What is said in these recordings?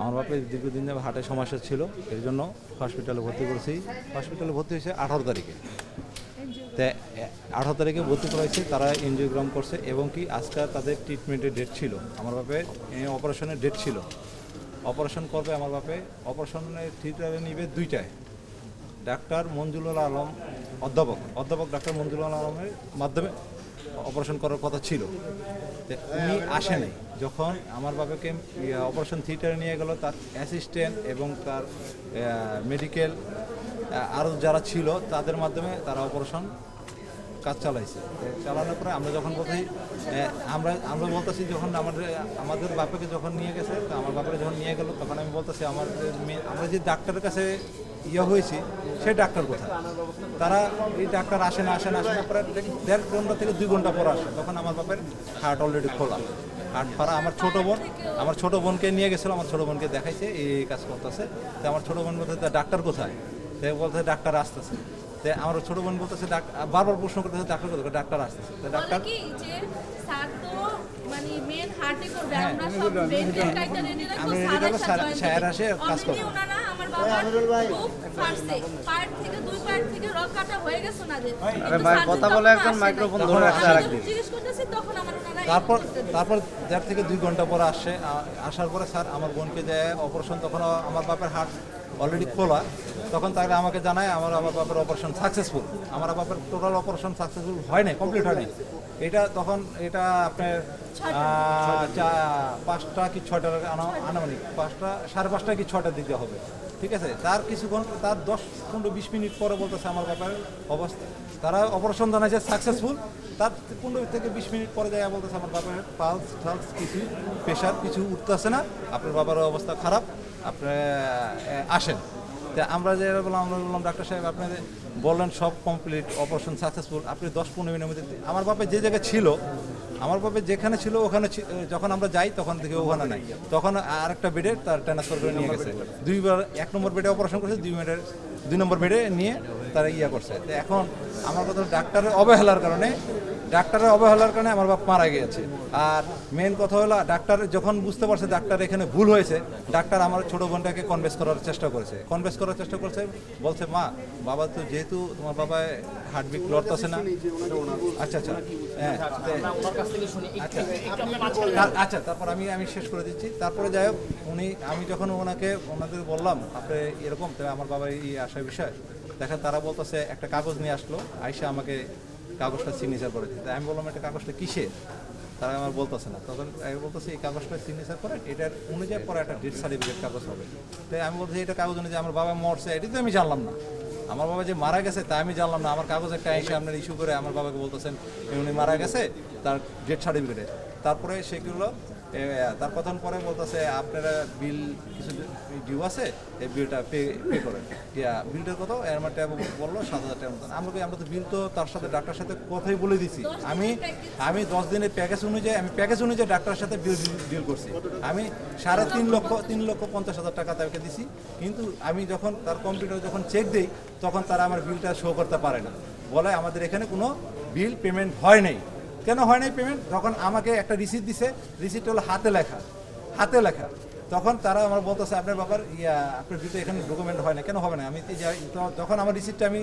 আমার বাপের দীর্ঘদিন যাবে হার্টের সমস্যা ছিল, এর জন্য হসপিটালে ভর্তি করেছি। হসপিটালে ভর্তি হয়েছে আঠারো তারিখে। আঠারো তারিখে ভর্তি করাইছে, তারা এনজিওগ্রাম করছে এবং কি আজকে তাদের ট্রিটমেন্টের ডেট ছিল। আমার বাপে অপারেশনের ডেট ছিল। অপারেশন করবে আমার বাপে অপারেশনের থিয়েটারে নিবে দুইটায়। ডাক্তার মঞ্জুরুল আলম অধ্যাপক অধ্যাপক ডাক্তার মঞ্জুরুল আলমের মাধ্যমে অপারেশন করার কথা ছিল। উনি আসেনি যখন আমার বাবাকে অপারেশন থিয়েটারে নিয়ে গেল, তার অ্যাসিস্ট্যান্ট এবং তার মেডিকেল আরও যারা ছিল, তাদের মাধ্যমে তারা অপারেশন কাজ চালাইছে। চালানোর পরে আমরা যখন বলছি আমরা আমরা বলতেছি যখন আমাদের আমাদের বাপকে যখন নিয়ে গেছে, তো আমার বাপকে যখন নিয়ে গেল, তখন আমি বলতেছি, আমার আমরা যে ডাক্তারের কাছে ইয়ে হয়েছে সেই ডাক্তার কোথায়? তারা এই ডাক্তার আসে না আসে না আসে না দেড় ঘণ্টা থেকে দুই ঘণ্টা পর আসে। তখন আমার বাপের হার্ট অলরেডি খোলা। হার্ট ফাড়া আমার ছোট বোন আমার ছোট বোনকে নিয়ে গেছিল আমার ছোট বোনকে দেখাইছে এই কাজ করতেছে। তো আমার ছোট বোন বলতে ডাক্তার কোথায়? তো বলতে ডাক্তার আসতেছে। তো আমার ছোট বোন বলতেছে বারবার প্রশ্ন করতেছে ডাক্তার কোথায়? ডাক্তার আসতেছে। তো ডাক্তার মানে হ্যাঁ, আমি স্যার আসে কাজ করবে। হয়ে কথা বলে একজন মাইক্রোফোন ধরে রাখছে আরেকদিন। জিজ্ঞেস করতেছি তখন আমার ওনারা এই তারপর তারপর দেড় থেকে দুই ঘণ্টা পরে আসছে। আসার পরে স্যার আমার বোনকে দেয় অপারেশন তখন আমার বাপের হার্ট অলরেডি খোলা তখন তাহলে আমাকে জানায় আমার আমার বাপের অপারেশন সাকসেসফুল আমার বাপের টোটাল অপারেশন সাকসেসফুল হয় নাই কমপ্লিট হয় নাই। এটা তখন এটা আপনার চা- পাঁচটা কি ছয়টার আনা- আনুমানিক পাঁচটা সাড়ে পাঁচটা কি ছয়টার দিকে হবে। ঠিক আছে? তার কিছুক্ষণ তার দশ পনেরো বিশ মিনিট পরে বলতেছে আমার বাবার অবস্থা। তারা অপারেশন জানাইছে সাকসেসফুল তার পনেরো থেকে বিশ মিনিট পরে যায় বলতেছে আমার বাবার পালস টালস কিছু প্রেশার কিছু উঠতেছে না। আপনার বাবার অবস্থা খারাপ। আপনি আসেন। তা আমরা যে বললাম আমরা বললাম ডাক্তার সাহেব আপনি যে বললেন, সব কমপ্লিট অপারেশন সাকসেসফুল আপনি দশ পনেরো মিনিটের মধ্যে আমার বাপে যে জায়গায় ছিল, আমার বাপে যেখানে ছিল, ওখানে যখন আমরা যাই, তখন থেকে ওখানে নাই। তখন আরেকটা বেডে তার ট্রান্সফার করে নিয়ে গেছে। দুইবার এক নম্বর বেডে অপারেশন করছে, দুই বেডের দুই নম্বর বেডে নিয়ে তারা ইয়া করছে। তো এখন আমার কথা ডাক্তারের অবহেলার কারণে ডাক্তারের অবহেলার কারণে আমার বাপ মারা গিয়েছে। আর মেন কথা হলো, ডাক্তার যখন বুঝতে পারছে ডাক্তার এখানে ভুল হয়েছে, ডাক্তার আমার ছোট বোনটাকে কনভেন্স করার চেষ্টা করেছে। কনভেন্স করার চেষ্টা করছে, বলছে, মা, বাবা তো যেহেতু তোমার বাবা হার্টবিট লড়তেছে না আচ্ছা আচ্ছা হ্যাঁ আচ্ছা আচ্ছা তারপর আমি আমি শেষ করে দিচ্ছি। তারপরে যাই হোক, উনি, আমি যখন ওনাকে, ওনাদের বললাম, আপনি এরকম তো আমার বাবা এই আসার বিষয়। দেখেন তারা বলতেছে, একটা কাগজ নিয়ে আসলো। আইসা আমাকে কাগজটা সিগনেচার করে দিতে আমি বললাম, এটা কাগজটা কিসের? তারা আমার বলতেছে না। তখন আমি বলতেছি, এই কাগজটা সিগনেচার করেন এটার অনুযায়ী পরে একটা ডেথ সার্টিফিকেট কাগজ হবে। তাই আমি বলছি এটা কাগজ অনুযায়ী আমার বাবা মরছে, এটি তো আমি জানলাম না। আমার বাবা যে মারা গেছে তা আমি জানলাম না। আমার কাগজ একটা এসে আপনার ইস্যু করে আমার বাবাকে বলতেছেন, উনি মারা গেছে, তার ডেথ সার্টিফিকেটে তারপরে সেগুলো তার কথা পরে বলতেছে, আপনারা বিল কিছু ডিউ আছে এই বিলটা পে পে করেন। ইয়া বিলটার কত? এর মধ্যে বলল সাত হাজার টাকার মতন। আমরা আমরা তো বিল তো তার সাথে ডাক্তার সাথে কথাই বলে দিছি। আমি আমি দশ দিনের প্যাকেজ অনুযায়ী আমি প্যাকেজ অনুযায়ী ডাক্তারের সাথে বিল ডিল করছি। আমি সাড়ে তিন লক্ষ তিন লক্ষ পঞ্চাশ হাজার টাকা তাকে দিছি। কিন্তু আমি যখন তার কম্পিউটার যখন চেক দিই তখন তারা আমার বিলটা শো করতে পারে না। বলে আমাদের এখানে কোনো বিল পেমেন্ট হয় নাই। কেন হয় নাই পেমেন্ট যখন আমাকে একটা রিসিপ্ট দিছে রিসিপ্ট হলো হাতে লেখা। হাতে লেখা। তখন তারা আমার বলতেছে, আপনার বাবার ইয়া, আপনার ভিতরে এখানে ডকুমেন্ট হয় না, কেন হবে না? আমি যখন আমার রিসিপ্টটা আমি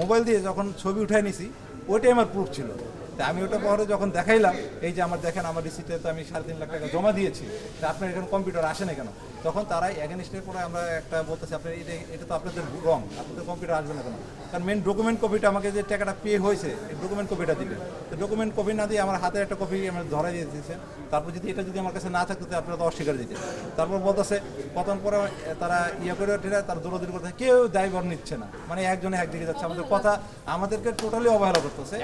মোবাইল দিয়ে যখন ছবি উঠাই নিছি, ওইটাই আমার প্রুফ ছিল। তা আমি ওটা পরে যখন দেখাইলাম, এই যে আমার দেখেন আমার রিসিপ্টে তো আমি সাড়ে তিন লাখ টাকা জমা দিয়েছি, তা আপনার এখানে কম্পিউটার আসে না কেন? তখন তারাই এগেনস্টের পরে আমরা একটা বলতেছি, আপনার এটা এটা তো আপনাদের রং আপনাদের কম্পিউটার আসবে না কেন? কারণ মেন ডকুমেন্ট কপিটা আমাকে যে টাকাটা পে হয়েছে, এই ডকুমেন্ট কপিটা দিবে। তো ডকুমেন্ট কপি না দিয়ে আমার হাতে একটা কপি আমার ধরাই দিয়ে দিয়েছে। তারপর যদি এটা যদি আমার কাছে না থাকতো আপনারা তো অস্বীকার দিতে তারপর বলতেছে কতক্ষণ পরে তারা ইয়ে করে ওঠে, তার দৌড়দৌড়ি করতে কেউ দায়ভার নিচ্ছে না। মানে একজনে একদিকে যাচ্ছে। আমাদের কথা, আমাদেরকে টোটালি অবহেলা করতেছে।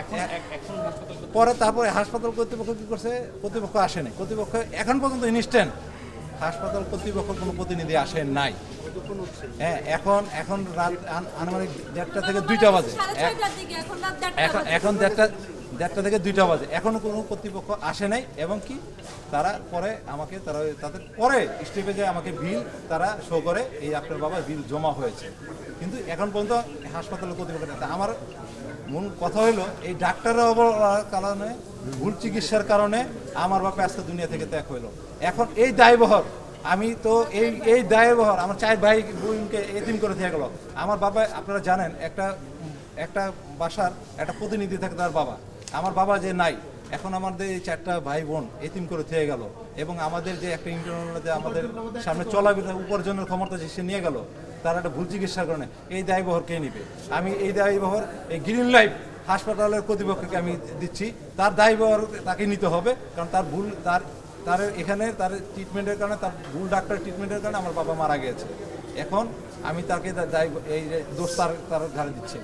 পরে তারপরে হাসপাতাল কর্তৃপক্ষ কি করছে? কর্তৃপক্ষ আসেনি কর্তৃপক্ষ এখন পর্যন্ত ইনস্ট্যান্ট হাসপাতাল কর্তৃপক্ষ কোনো প্রতিনিধি আসে নাই। হ্যাঁ এখন এখন রাত আন- আনুমানিক দেড়টা থেকে দুইটা বাজে। এখন দেড়টা এখন দেড়টা দেড়টা থেকে দুইটা বাজে। এখনও কোনো কর্তৃপক্ষ আসে নাই এবং কি তারা পরে আমাকে তারা তাদের পরে স্টেপেজে আমাকে বিল তারা শো করে এই আপনার বাবার বিল জমা হয়েছে। কিন্তু এখন পর্যন্ত হাসপাতালের কর্তৃপক্ষ আমার মূল কথা হলো এই ডাক্তারের অবহেলার কারণে, ভুল চিকিৎসার কারণে আমার বাপে আজকে দুনিয়া থেকে ত্যাগ হইল। এখন এই দায়বহর, আমি তো এই এই দায়বহর, আমার চার ভাই বোনকে এতিম করে থেকে গেল। আমার বাবা, আপনারা জানেন, একটা একটা বাসার একটা প্রতিনিধি থাকে তার বাবা। আমার বাবা যে নাই, এখন আমাদের এই চারটা ভাই বোন এতিম করে থেকে গেল। এবং আমাদের যে একটা ইন্টারনাল আমাদের সামনে চলাফেরা, উপার্জনের ক্ষমতা যে সে নিয়ে গেল তার একটা ভুল চিকিৎসার কারণে এই দায়বহর কে নিবে? আমি এই দায়বহর, এই গ্রিন লাইফ হাসপাতালের কর্তৃপক্ষকে আমি দিচ্ছি। তার দায়বহর তাকে নিতে হবে, কারণ তার ভুল, তার তার এখানে তার ট্রিটমেন্টের কারণে, তার ভুল ডাক্তার ট্রিটমেন্টের কারণে আমার বাবা মারা গিয়েছে। এখন আমি তাকে এই দোষ তার তার ঘাড়ে দিচ্ছি।